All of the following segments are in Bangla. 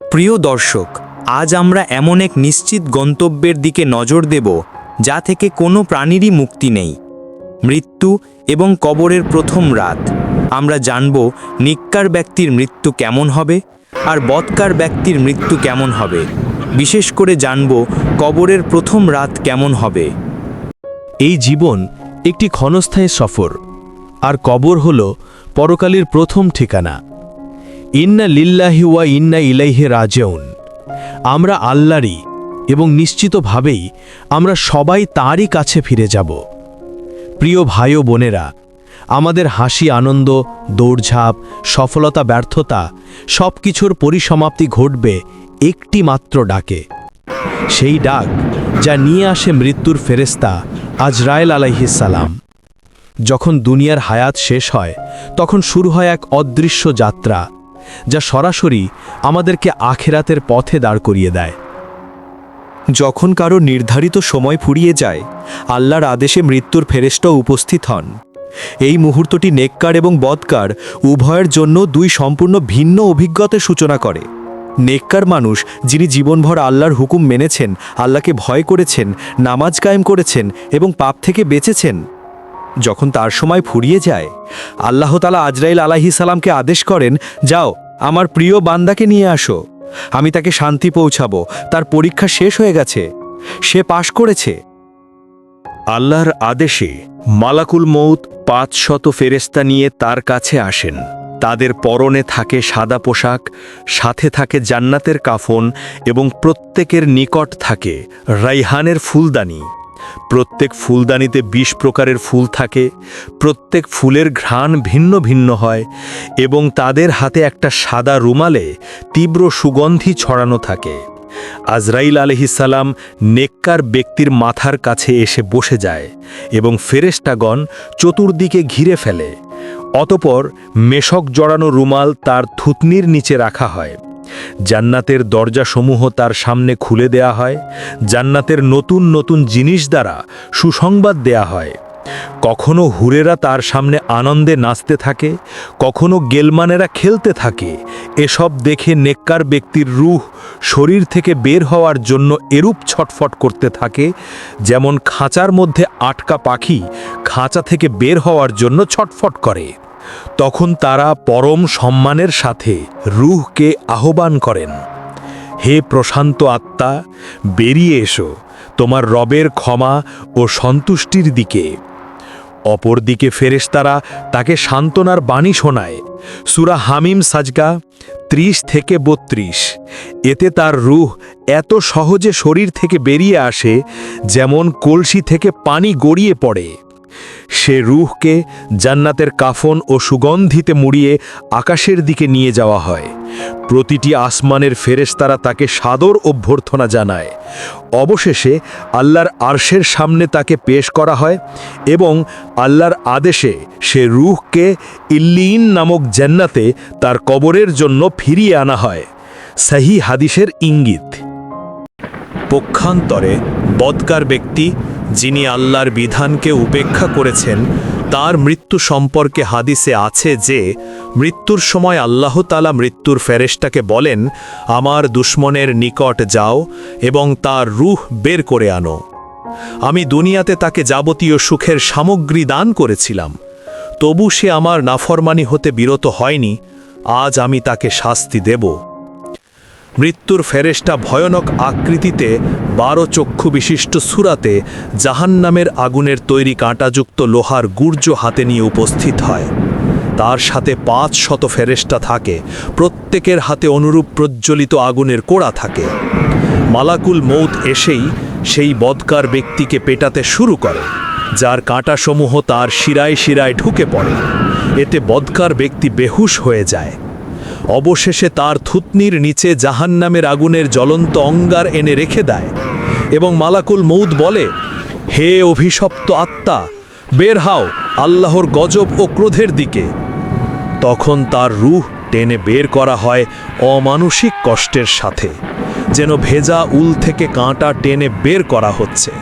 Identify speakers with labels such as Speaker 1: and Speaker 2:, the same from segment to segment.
Speaker 1: প্রিয় দর্শক, আজ আমরা এমন এক নিশ্চিত গন্তব্যের দিকে নজর দেব, যা থেকে কোনো প্রাণীরই মুক্তি নেই। মৃত্যু এবং কবরের প্রথম রাত। আমরা জানব নিক্কার ব্যক্তির মৃত্যু কেমন হবে আর বৎকার ব্যক্তির মৃত্যু কেমন হবে। বিশেষ করে জানব কবরের প্রথম রাত কেমন হবে।
Speaker 2: এই জীবন একটি ক্ষণস্থায়ী সফর, আর কবর হল পরকালের প্রথম ঠিকানা। ইন্না লিল্লাহি ওয়া ইন্না ইলাইহে রাজেউন। আমরা আল্লাহরই এবং নিশ্চিতভাবেই আমরা সবাই তারই কাছে ফিরে যাব। প্রিয় ভাই ও বোনেরা, আমাদের হাসি, আনন্দ, দৌড়ঝাঁপ, সফলতা, ব্যর্থতা সব কিছুর পরিসমাপ্তি ঘটবে একটি মাত্র ডাকে। সেই ডাক যা নিয়ে আসে মৃত্যুর ফেরেস্তা আজরায়েল আলাইহিসালাম যখন দুনিয়ার হায়াত শেষ হয়, তখন শুরু হয় এক অদৃশ্য যাত্রা। যা সরাসরি আমাদেরকে আখেরাতের পথে দাঁড় করিয়ে দেয়।
Speaker 3: যখন কারও নির্ধারিত সময় ফুরিয়ে যায়, আল্লাহর আদেশে মৃত্যুর ফেরেস্টা উপস্থিত হন। এই মুহূর্তটি নেককার এবং বদকার উভয়ের জন্য দুই সম্পূর্ণ ভিন্ন অভিজ্ঞতার সূচনা করে। নেককার মানুষ যিনি জীবনভর আল্লাহর হুকুম মেনেছেন, আল্লাহকে ভয় করেছেন, নামাজ কায়েম করেছেন এবং পাপ থেকে বেঁচেছেন যখন তার সময় ফুরিয়ে যায়, আল্লাহ তালা আজরাইল আলাহি সালামকে আদেশ করেন, যাও, আমার প্রিয় বান্দাকে নিয়ে আসো। আমি তাকে শান্তি পৌঁছাবো, তার পরীক্ষা শেষ হয়ে গেছে। সে পাশ করেছে।
Speaker 4: আল্লাহর আদেশে মালাকুল মৌত পাঁচ শত ফেরেস্তা নিয়ে তার কাছে আসেন। তাদের পরনে থাকে সাদা পোশাক, সাথে থাকে জান্নাতের কাফন এবং প্রত্যেকের নিকট থাকে রাইহানের ফুলদানি। প্রত্যেক ফুলদানিতে বিশ প্রকারের ফুল থাকে, প্রত্যেক ফুলের ঘ্রাণ ভিন্ন ভিন্ন হয় এবং তাদের হাতে একটা সাদা রুমালে তীব্র সুগন্ধি ছড়ানো থাকে। আজরাইল আলহিসাল্লাম নেককার ব্যক্তির মাথার কাছে এসে বসে যায় এবং ফেরেস্টাগণ চতুর্দিকে ঘিরে ফেলে। অতপর মেশক জড়ানো রুমাল তার থুতনির নিচে রাখা হয়। জান্নাতের দরজাসমূহ তার সামনে খুলে দেয়া হয়, জান্নাতের নতুন নতুন জিনিস দ্বারা সুসংবাদ দেয়া হয়। কখনো হুরেরা তার সামনে আনন্দে নাচতে থাকে, কখনো গেলমানেরা খেলতে থাকে। এসব দেখে নেককার ব্যক্তির রুহ শরীর থেকে বের হওয়ার জন্য এরূপ ছটফট করতে থাকে, যেমন খাঁচার মধ্যে আটকা পাখি খাঁচা থেকে বের হওয়ার জন্য ছটফট করে। তখন তারা পরম সম্মানের সাথে রুহকে আহ্বান করেন, হে প্রশান্ত আত্মা, বেরিয়ে এসো, তোমার রবের ক্ষমা ও সন্তুষ্টির দিকে। অপরদিকে ফেরেশতারা তাকে সান্ত্বনার বাণী শোনায়, সুরা হামিম সাজগা ত্রিশ থেকে বত্রিশ। এতে তার রুহ এত সহজে শরীর থেকে বেরিয়ে আসে, যেমন কলসি থেকে পানি গড়িয়ে পড়ে। সে রুহকে জান্নাতের কাফন ও সুগন্ধিতে মুড়িয়ে আকাশের দিকে নিয়ে যাওয়া হয়। প্রতিটি আসমানের ফেরেশতারা তাকে সাদর অভ্যর্থনা জানায়। অবশেষে আল্লাহর আরশের সামনে তাকে পেশ করা হয় এবং আল্লাহর আদেশে সে রুহকে ইল্লিন নামক জান্নাতে তার কবরের জন্য ফিরিয়ে আনা হয়। সাহি হাদিসের ইঙ্গিত। পক্ষান্তরে বদকার ব্যক্তি যিনি আল্লাহর বিধানকে উপেক্ষা করেছেন, তার মৃত্যু সম্পর্কে হাদিসে আছে যে, মৃত্যুর সময় আল্লাহ তালা মৃত্যুর ফেরেশটাকে বলেন, আমার দুশ্মনের নিকট যাও এবং তার রুহ বের করে আনো। আমি দুনিয়াতে তাকে যাবতীয় সুখের সামগ্রী দান করেছিলাম। তবু সে আমার নাফরমানি হতে বিরত হয়নি। আজ আমি তাকে শাস্তি দেব। মৃত্যুর ফেরেশটা ভয়ানক আকৃতিতে বারো চক্ষু বিশিষ্ট সুরাতে জাহান্নামের আগুনের তৈরি কাঁটাযুক্ত লোহার গুর্জ হাতে নিয়ে উপস্থিত হয়। তার সাথে পাঁচ শত ফেরেশটা থাকে, প্রত্যেকের হাতে অনুরূপ প্রজ্বলিত আগুনের কোড়া থাকে। মালাকুল মৌত এসেই সেই বদকার ব্যক্তিকে পেটাতে শুরু করে, যার কাঁটাসমূহ তার শিরায় শিরায় ঢুকে পড়ে। এতে বদকার ব্যক্তি বেহুশ হয়ে যায়। অবশেষে তার থুতনির নিচে জাহান্নামের আগুনের জ্বলন্ত অঙ্গার এনে রেখে দেয়। এবং মালাকুল মৌদ বলে, হে অভিশপ্ত আত্মা, বের হাও আল্লাহর গজব ও ক্রোধের দিকে। তখন তার রুহ টেনে বের করা হয় অমানসিক কষ্টের সাথে, যেন ভেজা উল থেকে কাঁটা টেনে বের করা হচ্ছে।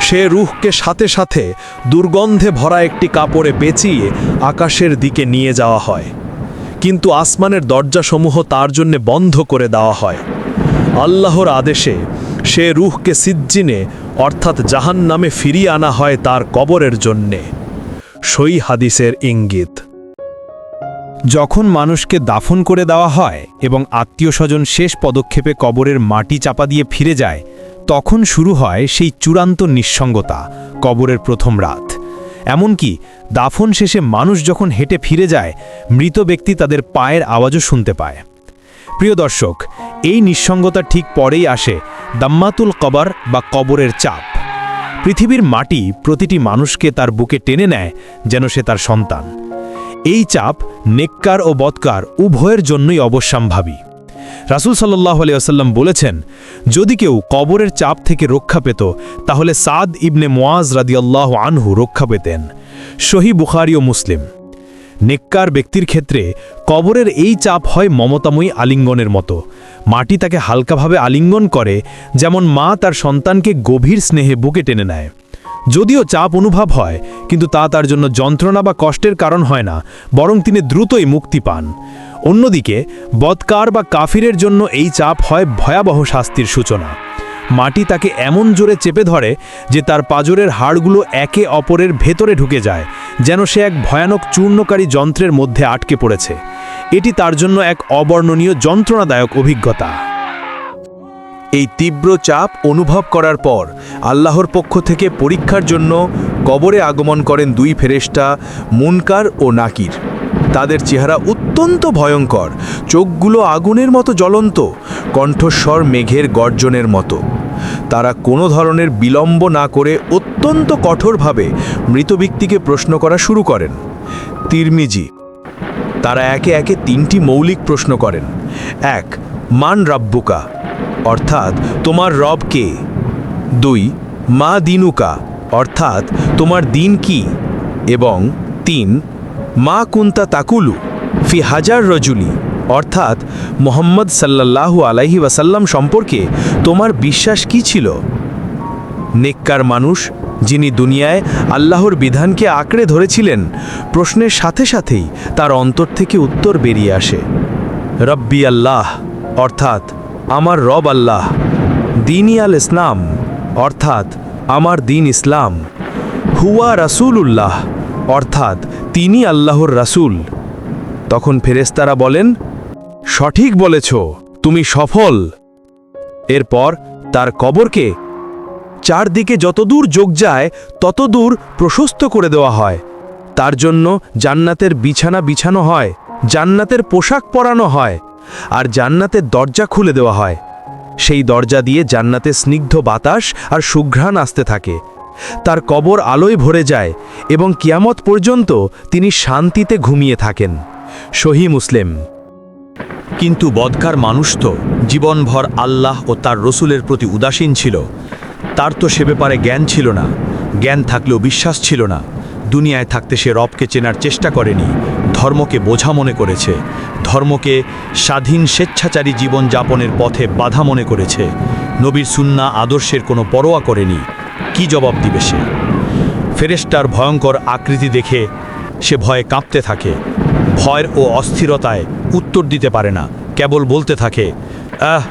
Speaker 4: সে রুহকে সাথে সাথে দুর্গন্ধে ভরা একটি কাপড়ে পেঁচিয়ে আকাশের দিকে নিয়ে যাওয়া হয়।
Speaker 2: কিন্তু আসমানের দরজাসমূহ তার জন্য বন্ধ করে দেওয়া হয়। আল্লাহর আদেশে সে রুহকে সিজ্জিনে, অর্থাৎ জাহান নামে ফিরিয়ে আনা হয় তার কবরের জন্যে। সই হাদিসের ইঙ্গিত।
Speaker 4: যখন মানুষকে দাফন করে দেওয়া হয় এবং আত্মীয় স্বজন শেষ পদক্ষেপে কবরের মাটি চাপা দিয়ে ফিরে যায়, তখন শুরু হয় সেই চূড়ান্ত নিঃসঙ্গতা, কবরের প্রথম রাত। এমনকি দাফন শেষে মানুষ যখন হেঁটে ফিরে যায়, মৃত ব্যক্তি তাদের পায়ের আওয়াজও শুনতে পায়। প্রিয় দর্শক, এই নিঃসঙ্গতা ঠিক পরেই আসে দাম্মাতুল কবর বা কবরের চাপ। পৃথিবীর মাটি প্রতিটি মানুষকে তার বুকে টেনে নেয় যেন সে তার সন্তান। এই চাপ নেককার ও বৎকার, উভয়ের জন্যই অবশ্যম্ভাবী। রাসুল সাল্লাহ আলিয়াল্লাম বলেছেন, যদি কেউ কবরের চাপ থেকে রক্ষা পেত, তাহলে সাদ ইবনে মোয়াজ রাদিয়াল্লাহ আনহু রক্ষা পেতেন। সহি বুখারি ও মুসলিম। নেককার ব্যক্তির ক্ষেত্রে কবরের এই চাপ হয় মমতাময়ী আলিঙ্গনের মতো। মাটি তাকে হালকাভাবে আলিঙ্গন করে, যেমন মা তার সন্তানকে গভীর স্নেহে বুকে টেনে নেয়। যদিও চাপ অনুভব হয়, কিন্তু তা তার জন্য যন্ত্রণা বা কষ্টের কারণ হয় না, বরং তিনি দ্রুতই মুক্তি পান। অন্যদিকে, বৎকার বা কাফিরের জন্য এই চাপ হয় ভয়াবহ শাস্তির সূচনা। মাটি তাকে এমন জোরে চেপে ধরে যে তার পাজরের হাড়গুলো একে অপরের ভেতরে ঢুকে যায়, যেন সে এক ভয়ানক চূর্ণকারী যন্ত্রের মধ্যে আটকে পড়েছে। এটি তার জন্য এক অবর্ণনীয় যন্ত্রণাদায়ক অভিজ্ঞতা।
Speaker 2: এই তীব্র চাপ অনুভব করার পর আল্লাহর পক্ষ থেকে পরীক্ষার জন্য কবরে আগমন করেন দুই ফেরেশতা মুনকার ও নাকির। তাদের চেহারা অত্যন্ত ভয়ঙ্কর। চোখগুলো আগুনের মতো জ্বলন্ত, কণ্ঠস্বর মেঘের গর্জনের মতো। তারা কোনো ধরনের বিলম্ব না করে অত্যন্ত কঠোরভাবে মৃত ব্যক্তিকে প্রশ্ন করা শুরু করেন। তিরমিজি, তারা একে একে তিনটি মৌলিক প্রশ্ন করেন। এক, মান রাব্বুকা, অর্থাৎ তোমার রব কে? দুই, মা দিনুকা, অর্থাৎ তোমার দিন কি? এবং তিন মা কুন্তা তাকুলু ফি হাজার রজুলি। অর্থাৎ মোহাম্মদ সাল্লাল্লাহু আলাইহি ওয়াসাল্লাম সম্পর্কে তোমার বিশ্বাস কি ছিল? নেককার মানুষ যিনি দুনিয়ায় আল্লাহর বিধানকে আঁকড়ে ধরেছিলেন, প্রশ্নের সাথে সাথেই তার অন্তর থেকে উত্তর বেরিয়ে আসে। রব্বি আল্লাহ, অর্থাৎ আমার রব আল্লাহ। দিনই আল ইসলাম, অর্থাৎ আমার দিন ইসলাম। হুয়া রাসূলুল্লাহ। অর্থাৎ তিনি আল্লাহর রাসূল। তখন ফেরেস্তারা বলেন, সঠিক বলেছ, তুমি সফল। এরপর তার কবরকে চারদিকে যতদূর যোগ যায়, ততদূর প্রশস্ত করে দেওয়া হয়। তার জন্য জান্নাতের বিছানা বিছানো হয়, জান্নাতের পোশাক পরানো হয়, আর জান্নাতের দরজা খুলে দেওয়া হয়। সেই দরজা দিয়ে জান্নাতে স্নিগ্ধ বাতাস আর সুঘ্রাণ আসতে থাকে। তার কবর আলোয় ভরে যায় এবং কিয়ামত পর্যন্ত তিনি শান্তিতে ঘুমিয়ে থাকেন। সহি মুসলিম।
Speaker 4: কিন্তু বদকার মানুষ তো জীবনভর আল্লাহ ও তার রসুলের প্রতি উদাসীন ছিল। তার তো সে ব্যাপারে জ্ঞান ছিল না। জ্ঞান থাকলেও বিশ্বাস ছিল না। দুনিয়ায় থাকতে সে রবকে চেনার চেষ্টা করেনি। ধর্মকে বোঝা মনে করেছে। ধর্মকে স্বাধীন স্বেচ্ছাচারী জীবন যাপনের পথে বাধা মনে করেছে। নবীর সুন্না আদর্শের কোনো পরোয়া করেনি। কি জবাব দিবে সে? ফেরেস্টার ভয়ঙ্কর আকৃতি দেখে সে ভয়ে কাঁপতে থাকে। ভয়ের ও অস্থিরতায় উত্তর দিতে পারে না, কেবল বলতে থাকে, আহ,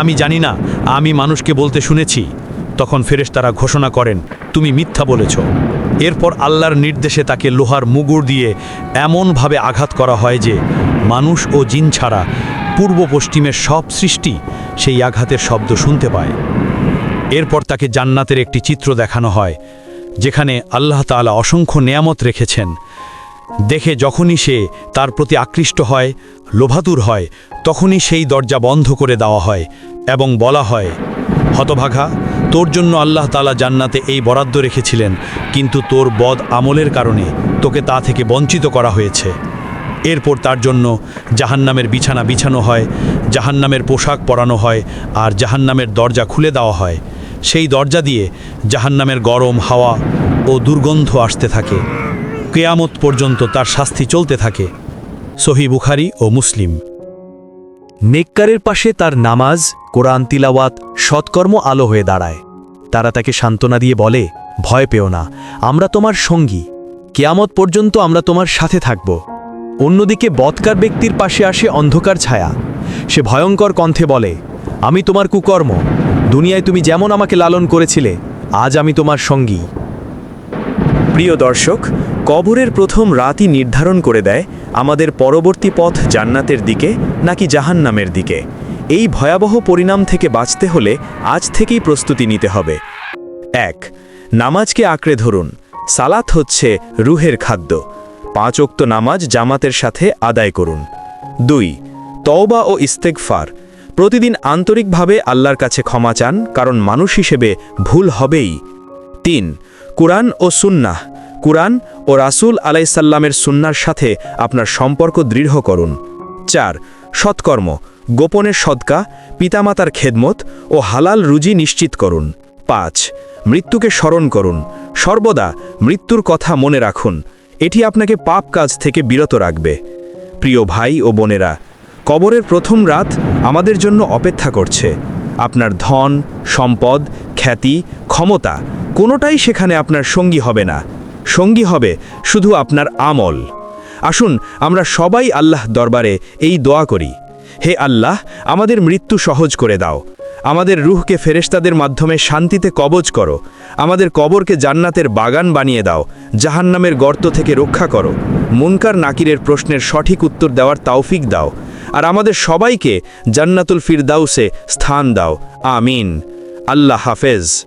Speaker 4: আমি জানি না, আমি মানুষকে বলতে শুনেছি। তখন ফেরেশতারা ঘোষণা করেন, তুমি মিথ্যা বলেছ। এরপর আল্লাহর নির্দেশে তাকে লোহার মুগুর দিয়ে এমনভাবে আঘাত করা হয় যে মানুষ ও জিন ছাড়া পূর্ব পশ্চিমের সব সৃষ্টি সেই আঘাতের শব্দ শুনতে পায়। এরপর তাকে জান্নাতের একটি চিত্র দেখানো হয়, যেখানে আল্লাহ তাআলা অসংখ্য নেয়ামত রেখেছেন। দেখে যখনই সে তার প্রতি আকৃষ্ট হয়, লোভাতুর হয়, তখনই সেই দরজা বন্ধ করে দেওয়া হয় এবং বলা হয়, হতভাগা, তোর জন্য আল্লাহ তাআলা জান্নাতে এই বরাদ্দ রেখেছিলেন, কিন্তু তোর বদ আমলের কারণে তোকে তা থেকে বঞ্চিত করা হয়েছে। এরপর তার জন্য জাহান্নামের বিছানা বিছানো হয়, জাহান্নামের পোশাক পরানো হয়, আর জাহান্নামের দরজা খুলে দেওয়া হয়। সেই দরজা দিয়ে জাহান্নামের গরম হাওয়া ও দুর্গন্ধ আসতে থাকে। কেয়ামত পর্যন্ত তার শাস্তি চলতে থাকে, সহি বুখারি ও মুসলিম। নেককারের পাশে তার নামাজ, কোরআন তিলাওয়াত, সৎকর্ম আলো হয়ে দাঁড়ায়। তারা তাকে সান্ত্বনা দিয়ে বলে, ভয় পেও না, আমরা তোমার সঙ্গী। কেয়ামত পর্যন্ত আমরা তোমার সাথে থাকব।
Speaker 5: অন্যদিকে বৎকার ব্যক্তির পাশে আসে অন্ধকার ছায়া। সে ভয়ঙ্কর কণ্ঠে বলে, আমি তোমার কুকর্ম। দুনিয়ায় তুমি যেমন আমাকে লালন করেছিলে, আজ আমি তোমার সঙ্গী।
Speaker 4: প্রিয় দর্শক, কবরের প্রথম রাতই নির্ধারণ করে দেয় আমাদের পরবর্তী পথ জান্নাতের দিকে নাকি জাহান্নামের দিকে। এই ভয়াবহ পরিণাম থেকে বাঁচতে হলে আজ থেকেই প্রস্তুতি নিতে হবে। এক, নামাজকে আঁকড়ে ধরুন। সালাত হচ্ছে রুহের খাদ্য। পাঁচ ওক্ত নামাজ জামাতের সাথে আদায় করুন। দুই, তওবা ও ইস্তেকফার প্রতিদিন আন্তরিকভাবে আল্লাহর কাছে ক্ষমা চান, কারণ মানুষ হিসেবে ভুল হবেই। তিন, কুরআন ও সুন্নাহ। কুরআন ও রাসূল আলাইসাল্লামের সুন্নার সাথে আপনার সম্পর্ক দৃঢ় করুন। চার, সৎকর্ম। গোপনের সদকা পিতামাতার খেদমত ও হালাল রুজি নিশ্চিত করুন। পাঁচ, মৃত্যুকে স্মরণ করুন। সর্বদা মৃত্যুর কথা মনে রাখুন। এটি আপনাকে পাপ কাজ থেকে বিরত রাখবে। প্রিয় ভাই ও বোনেরা কবরের প্রথম রাত আমাদের জন্য অপেক্ষা করছে। আপনার ধন, সম্পদ, খ্যাতি, ক্ষমতা, কোনোটাই সেখানে আপনার সঙ্গী হবে না। সঙ্গী হবে শুধু আপনার আমল। আসুন, আমরা সবাই আল্লাহ দরবারে এই দোয়া করি। হে আল্লাহ, আমাদের মৃত্যু সহজ করে দাও। আমাদের রুহকে ফেরেশতাদের মাধ্যমে শান্তিতে কবজ করো। আমাদের কবরকে জান্নাতের বাগান বানিয়ে দাও। জাহান্নামের গর্ত থেকে রক্ষা করো। মুনকার নাকিরের প্রশ্নের সঠিক উত্তর দেওয়ার তাওফিক দাও। আর আমাদের সবাইকে জান্নাতুল ফিরদাউসে স্থান দাও। আমিন। আল্লাহ হাফেজ।